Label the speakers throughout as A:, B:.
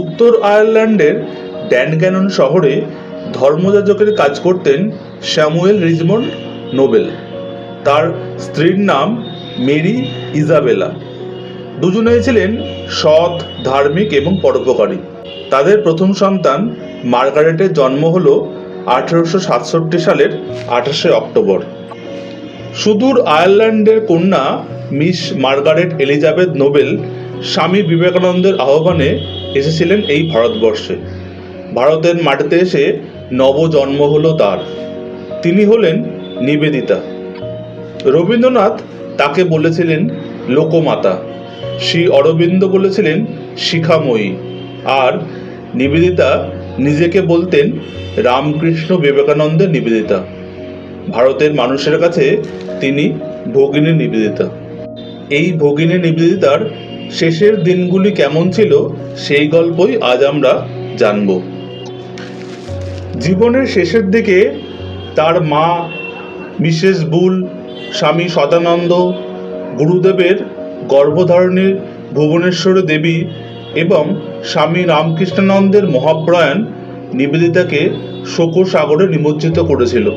A: উত্তর আয়ারল্যান্ডের ড্যানগ্যানন শহরে ধর্মযাজকের কাজ করতেন স্যামুয়েল রিজমন্ড নোবেল। তার স্ত্রীর নাম মেরি ইজাবেলা। দুজনেই ছিলেন সৎ, ধার্মিক এবং পরোপকারী। তাদের প্রথম সন্তান মার্গারেটের জন্ম হল আঠেরোশো সাতষট্টি সালের আঠাশে অক্টোবর। সুদূর আয়ারল্যান্ডের কন্যা মিস মার্গারেট এলিজাবেথ নোবেল স্বামী বিবেকানন্দের আহ্বানে এসেছিলেন এই ভারতবর্ষে। ভারতের মাটিতে এসে নবজন্ম হলো তার। তিনি হলেন নিবেদিতা। রবীন্দ্রনাথ তাকে বলেছিলেন লোকমাতা। শ্রী অরবিন্দ বলেছিলেন শিখাময়ী। আর নিবেদিতা নিজেকে বলতেন রামকৃষ্ণ বিবেকানন্দের নিবেদিতা। ভারতের মানুষের কাছে তিনি ভগিনী নিবেদিতা। এই ভগিনী নিবেদিতার শেষের দিনগুলি কেমন ছিল সেই গল্পই আজ আমরা জানব। জীবনের শেষের দিকে তার মা, মিসেস বুল, স্বামী সদানন্দ, গুরুদেবের গর্ভধারণীর ভুবনেশ্বরী দেবী এবং স্বামী রামকৃষ্ণানন্দের মহাপ্রয়াণ নিবেদিতাকে শোকসাগরে নিমজ্জিত করেছিল।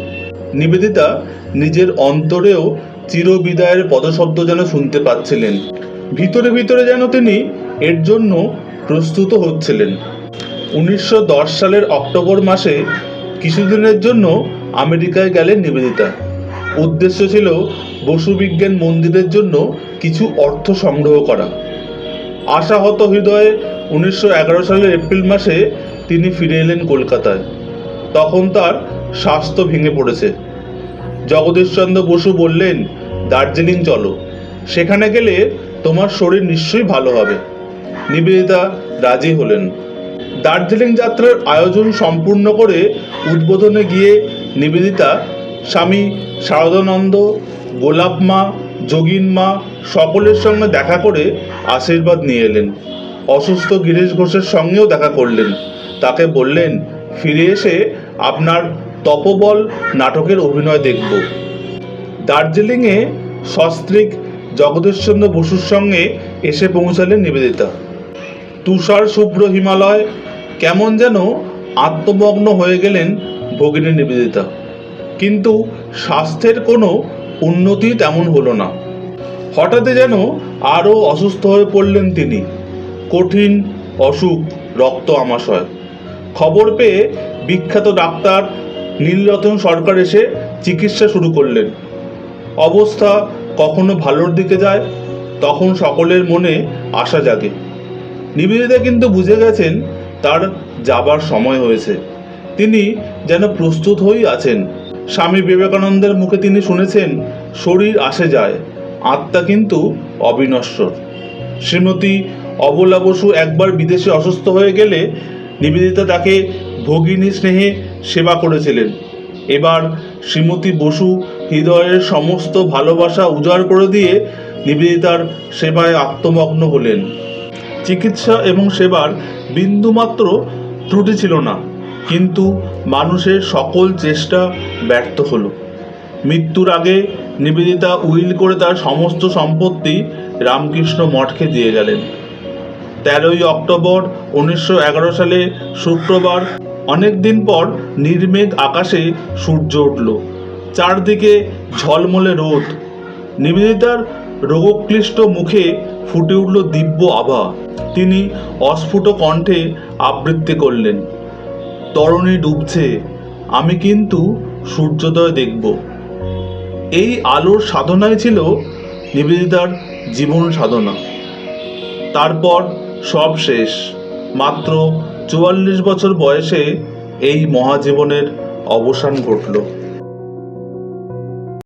A: নিবেদিতা নিজের অন্তরেও চিরবিদায়ের পদশব্দ যেন শুনতে পাচ্ছিলেন। ভিতরে ভিতরে যেন তিনি এর জন্য প্রস্তুত হচ্ছিলেন। উনিশশো দশ সালের অক্টোবর মাসে কিছুদিনের জন্য আমেরিকায় গেলেন নিবেদিতা। উদ্দেশ্য ছিল বসু বিজ্ঞান মন্দিরের জন্য কিছু অর্থ সংগ্রহ করা। আশাহত হৃদয়ে উনিশশো এগারো সালের এপ্রিল মাসে তিনি ফিরে এলেন কলকাতায়। তখন তার স্বাস্থ্য ভেঙে পড়েছে। জগদীশচন্দ্র বসু বললেন, দার্জিলিং চলো। সেখানে গেলে তোমার শরীর নিশ্চয়ই ভালো হবে। নিবেদিতা রাজি হলেন। দার্জিলিং যাত্রার আয়োজন সম্পূর্ণ করে উদ্বোধনে গিয়ে নিবেদিতা স্বামী শারদানন্দ, গোলাপ মা, যোগিন মা সকলের সঙ্গে দেখা করে আশীর্বাদ নিয়ে এলেন। অসুস্থ গিরিশ ঘোষের সঙ্গেও দেখা করলেন। তাকে বললেন, ফিরে এসে আপনার তপবল নাটকের অভিনয় দেখব। দার্জিলিংয়ে সস্ত্রীক জগদীশচন্দ্র বসুর সঙ্গে এসে পৌঁছালেন নিবেদিতা। তুষার শুভ্র হিমালয় কেমন যেন আত্মমগ্ন হয়ে গেলেন ভগিনী নিবেদিতা। কিন্তু স্বাস্থ্যের কোনো উন্নতি তেমন হলো না। হঠাৎই যেন আরও অসুস্থ হয়ে পড়লেন তিনি। কঠিন, অসুখ, রক্ত আমাশয়। খবর পেয়ে বিখ্যাত ডাক্তার নীলরতন সরকার এসে চিকিৎসা শুরু করলেন। অবস্থা কখনো ভালোর দিকে যায়, তখন সকলের মনে আশা জাগে। নিবেদিতা কিন্তু বুঝে গেছেন তার যাবার সময় হয়েছে। তিনি যেন প্রস্তুত হয়েই আছেন। স্বামী বিবেকানন্দের মুখে তিনি শুনেছেন, শরীর আসে যায়, আত্মা কিন্তু অবিনশ্বর। শ্রীমতী অবলা বসু একবার বিদেশে অসুস্থ হয়ে গেলে নিবেদিতা তাকে ভগিনী স্নেহে সেবা করেছিলেন। এবার শ্রীমতী বসু হৃদয়ের সমস্ত ভালোবাসা উজাড় করে দিয়ে নিবেদিতার সেবায় আত্মমগ্ন হলেন। চিকিৎসা এবং সেবার বিন্দুমাত্র ত্রুটি ছিল না, কিন্তু মানুষের সকল চেষ্টা ব্যর্থ হলো। মৃত্যুর আগে নিবেদিতা উইল করে তার সমস্ত সম্পত্তি রামকৃষ্ণ মঠকে দিয়ে গেলেন। তেরোই অক্টোবর উনিশশো এগারো সালে শুক্রবার অনেক দিন পর নির্মেঘ আকাশে সূর্য উঠল। চারদিকে ঝলমলে রোদ। নিবেদিতার রোগক্লিষ্ট মুখে ফুটে উঠল দিব্য আভা। তিনি অস্ফুট কণ্ঠে আবৃত্তি করলেন, তরণী ডুবছে, আমি কিন্তু সূর্যোদয় দেখব। এই আলোর সাধনাই ছিল নিবেদিতার জীবন সাধনা। তারপর সব শেষ। মাত্র চুয়াল্লিশ বছর বয়সে এই মহাজীবনের অবসান ঘটল।